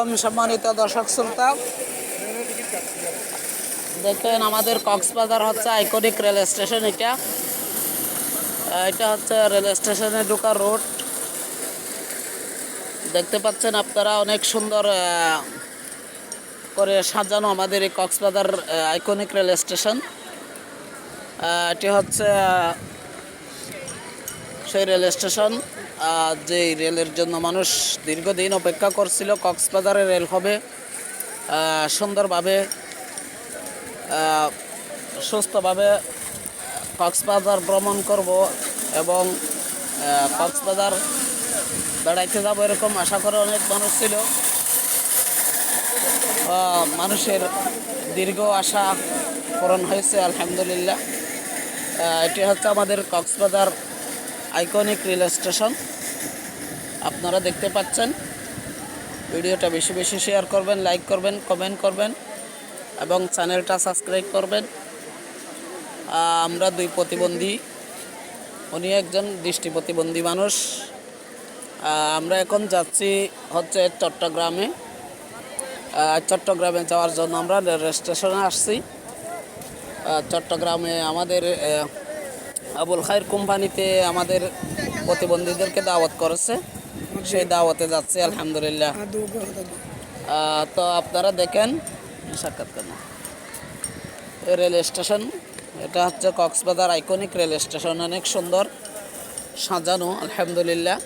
আলাইকুম সম্মানিত দর্শক শ্রোতা। দেখেন আমাদের কক্সবাজার হচ্ছে আইকনিক রেল স্টেশন এটা। এটা হচ্ছে রেল স্টেশনে ঢোকা রোড দেখতে পাচ্ছেন আপনারা অনেক সুন্দর করে সাজানো আমাদের এই কক্সবাজার আইকনিক রেল স্টেশন এটি হচ্ছে সেই রেল স্টেশন যে রেলের জন্য মানুষ দীর্ঘদিন অপেক্ষা করছিল কক্সবাজারে রেল হবে সুন্দরভাবে সুস্থভাবে কক্সবাজার ভ্রমণ করব এবং কক্সবাজার বেড়াইতে যাব এরকম আশা করে অনেক মানুষ ছিল। মানুষের দীর্ঘ আশা পূরণ হয়েছে, আলহামদুলিল্লাহ। এটি হচ্ছে আমাদের কক্সবাজার আইকনিক রেল স্টেশন আপনারা দেখতে পাচ্ছেন। ভিডিওটা বেশি বেশি শেয়ার করবেন লাইক করবেন কমেন্ট করবেন এবং চ্যানেলটা সাবস্ক্রাইব করবেন। আমরা দুই প্রতিবন্ধী, উনি একজন দৃষ্টি প্রতিবন্ধী মানুষ। আমরা এখন যাচ্ছি হচ্ছে চট্টগ্রামে। চট্টগ্রামে যাওয়ার জন্য আমরা রেল স্টেশনে আসছি। চট্টগ্রামে আমাদের আবুল খায়ের কোম্পানিতে আমাদের প্রতিবন্ধীদেরকে দাওয়াত করেছে। সেই দাওয়াতে যাচ্ছে আলহামদুলিল্লাহ। তো আপনারা দেখেন সাক্ষাৎ কেন রেল স্টেশন এটা হচ্ছে কক্সবাজার আইকনিক রেল স্টেশন অনেক সুন্দর সাজানো আলহামদুলিল্লাহ।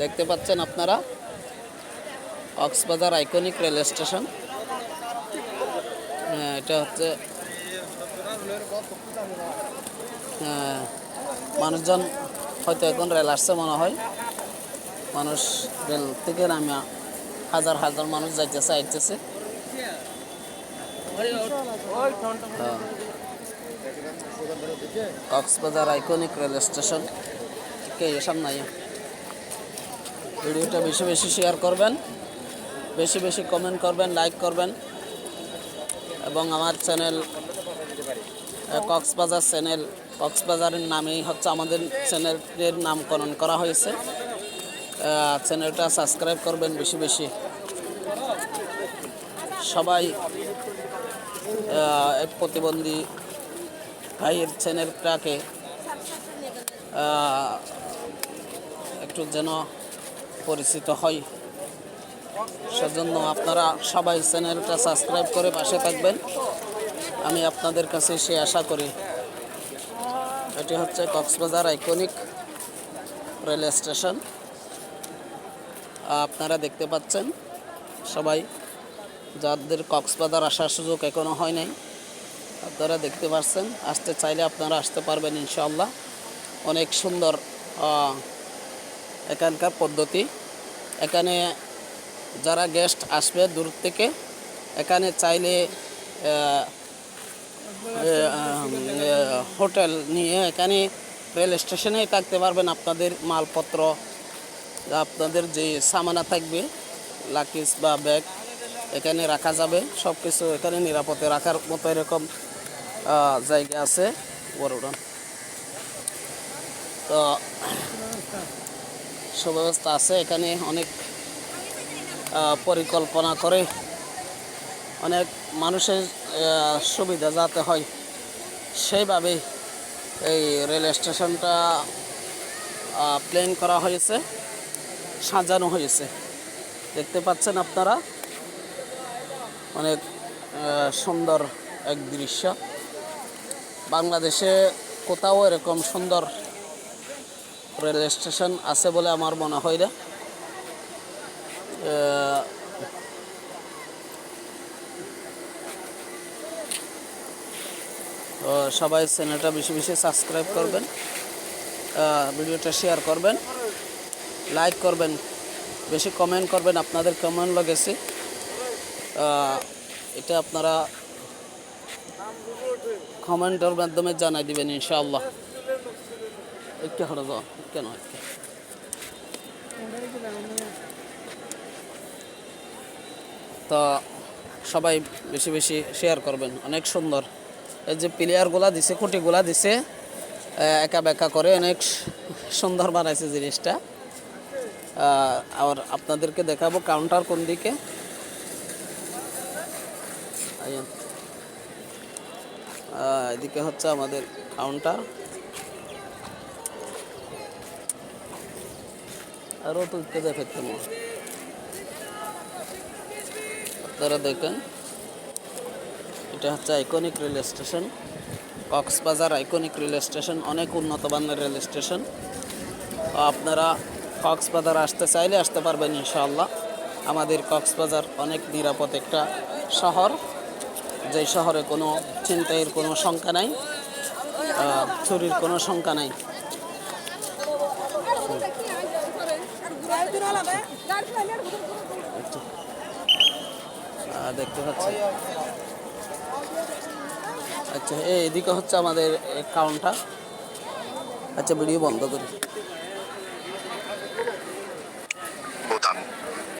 দেখতে পাচ্ছেন আপনারা কক্সবাজার আইকনিক রেল স্টেশন। এটা হচ্ছে মানুষজন হয়তো এখন রেল আসছে মনে হয় মানুষ রেল থেকে নামে হাজার হাজার মানুষ যাইতেছে, আইতেছে। কক্সবাজার আইকনিক রেল স্টেশন কে সামনে। ভিডিওটা বেশি বেশি শেয়ার করবেন, বেশি বেশি কমেন্ট করবেন লাইক করবেন এবং আমার চ্যানেল কক্সবাজার চ্যানেল, কক্সবাজারের নামেই হচ্ছে আমাদের চ্যানেলের নামকরণ করা হয়েছে। চ্যানেলটা সাবস্ক্রাইব করবেন বেশি বেশি। সবাই প্রতিবন্ধী ভাইয়ের চ্যানেলটাকে একটু যেন পরিচিত হয় সেজন্য আপনারা সবাই চ্যানেলটা সাবস্ক্রাইব করে পাশে থাকবেন। আমি আপনাদের কাছে সে আশা করি এটি হচ্ছে কক্সবাজার আইকনিক রেল স্টেশন। আপনারা দেখতে পাচ্ছেন সবাই, যাদের কক্সবাজার আসার সুযোগ এখনও হয় নাই, আপনারা দেখতে পাচ্ছেন আসতে চাইলে আপনারা আসতে পারবেন ইনশাল্লাহ অনেক সুন্দর এখানকার পদ্ধতি। এখানে যারা গেস্ট আসবে দূর থেকে, এখানে চাইলে হোটেল নিয়ে এখানে রেল স্টেশনেই থাকতে পারবেন আপনাদের মালপত্র, আপনাদের যে সামানা থাকবে লাকিস বা ব্যাগ এখানে রাখা যাবে। সব কিছু এখানে নিরাপদে রাখার মতো এরকম জায়গা আছে। বড়ুরান তো, সুব্যবস্থা আছে এখানে, অনেক পরিকল্পনা করে, অনেক মানুষের সুবিধা যাতে হয়, সেইভাবেই এই রেল স্টেশনটা প্লেন করা হয়েছে, সাজানো হয়েছে। দেখতে পাচ্ছেন আপনারা? অনেক সুন্দর এক দৃশ্য। বাংলাদেশে কোথাও এরকম সুন্দর রেল স্টেশন আছে বলে আমার মনে হয় না। তো সবাই চ্যানেলটা বেশি বেশি সাবস্ক্রাইব করবেন ভিডিওটা শেয়ার করবেন লাইক করবেন, বেশি কমেন্ট করবেন আপনাদের কেমন লেগেছে এটা আপনারা কমেন্টের মাধ্যমে জানাই দিবেন ইনশাআল্লাহ। একটু যাও কেন তো সবাই বেশি বেশি শেয়ার করবেন, অনেক সুন্দর। যে প্লেয়ারগুলা দিছে খুঁটিগুলা দিছে একা বেকা করে অনেক সুন্দর বানাইছে জিনিসটা। আর আপনাদেরকে দেখাবো কাউন্টার কোন দিকে। এদিকে হচ্ছে আমাদের কাউন্টার আরও তুলতে দেখাতে আপনারা দেখেন। এটা হচ্ছে iconic rail station Cox's Bazar iconic rail station অনেক উন্নত মানের রেল স্টেশন আপনারা কক্সবাজার আসতে চাইলে আসতে পারবেন ইনশাআল্লাহ। আমাদের কক্সবাজার অনেক নিরাপদ একটা শহর, যেই শহরে কোনো ছিনতাইয়ের কোনো শঙ্কা নাই চুরির কোনো শঙ্কা নাই। দেখতে পাচ্ছেন। আচ্ছা এদিকে হচ্ছে আমাদের কাউন্টার আচ্ছা ভিডিও বন্ধ করি।